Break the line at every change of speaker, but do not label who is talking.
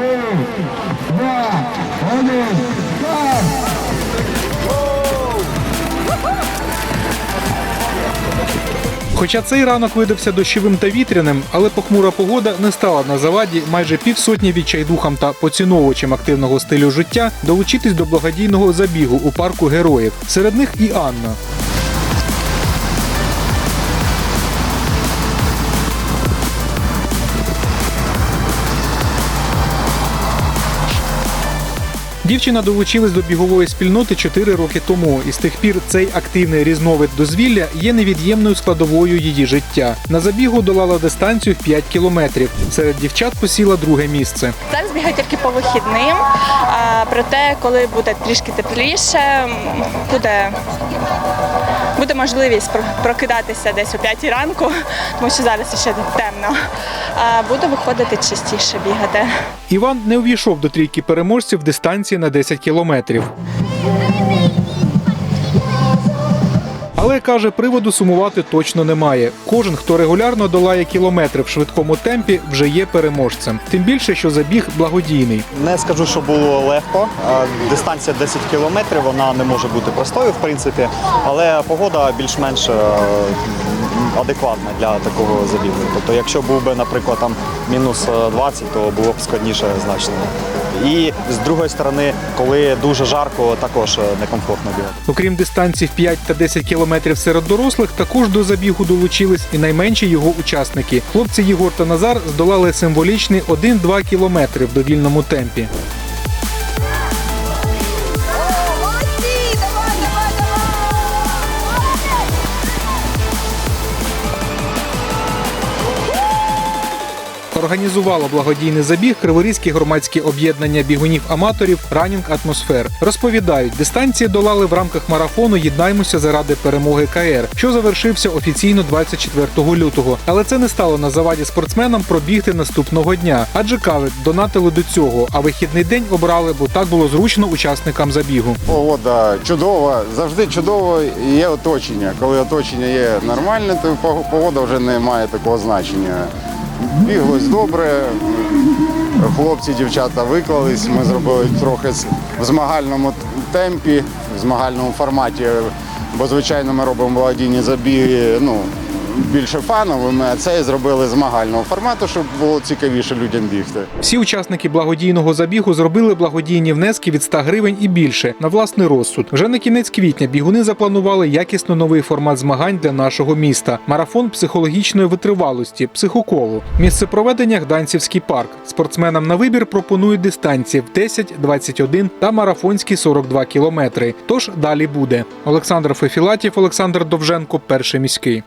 Три, два, один, старт!
Хоча цей ранок видався дощовим та вітряним, але похмура погода не стала на заваді майже півсотні відчайдухам та поціновувачам активного стилю життя долучитись до благодійного забігу у парку героїв. Серед них і Анна. Дівчина долучилась до бігової спільноти 4 роки тому, і з тих пір цей активний різновид дозвілля є невід'ємною складовою її життя. На забігу долала дистанцію в 5 кілометрів. Серед дівчат посіла друге місце.
Зараз бігаю тільки по вихідним. А, проте, коли буде трішки тепліше, буде, буде можливість прокидатися десь о 5 ранку, тому що зараз ще темно. Буду виходити частіше бігати.
Іван не увійшов до трійки переможців дистанції на 10 кілометрів. Але каже, приводу сумувати точно немає. Кожен, хто регулярно долає кілометри в швидкому темпі, вже є переможцем. Тим більше, що забіг благодійний.
Не скажу, що було легко. Дистанція 10 кілометрів, вона не може бути простою, в принципі, але погода більш-менш е, адекватна для такого забігу. Тобто, якщо був би, наприклад, там мінус е, 20, то було б складніше значно. І з другої сторони, коли дуже жарко, також е, некомфортно бігати.
Окрім дистанцій в 5 та 10 кілометрів серед дорослих, також до забігу долучились і найменші його учасники. Хлопці Єгор та Назар здолали символічний 1-2 кілометри в довільному темпі. Організувало благодійний забіг Криворізьке громадське об'єднання бігунів-аматорів Ранінг Атмосфер. Розповідають, дистанції долали в рамках марафону Єднаймося заради перемоги КР, що завершився офіційно 24 лютого. Але це не стало на заваді спортсменам пробігти наступного дня. Адже кажуть, донатили до цього, а вихідний день обрали, бо так було зручно учасникам забігу.
Погода чудова, завжди чудово є оточення. Коли оточення є нормальне, то пог- погода вже не має такого значення. Біглось добре, хлопці, дівчата виклались. Ми зробили трохи в змагальному темпі, в змагальному форматі. Бо, звичайно, ми робимо благодійні забіги ну, більше фановими, а це зробили змагального формату, щоб було цікавіше людям бігти.
Всі учасники благодійного забігу зробили благодійні внески від 100 гривень і більше на власний розсуд. Вже на кінець квітня бігуни запланували якісно новий формат змагань для нашого міста. Марафон психологічної витривалості, психоколу. Місце проведення Гданцівський парк. Спортсменам на вибір пропонують дистанції в 10, 21 та марафонські 42 кілометри. Тож далі буде. Олександр Фефілатів, Олександр Довженко, перший міський.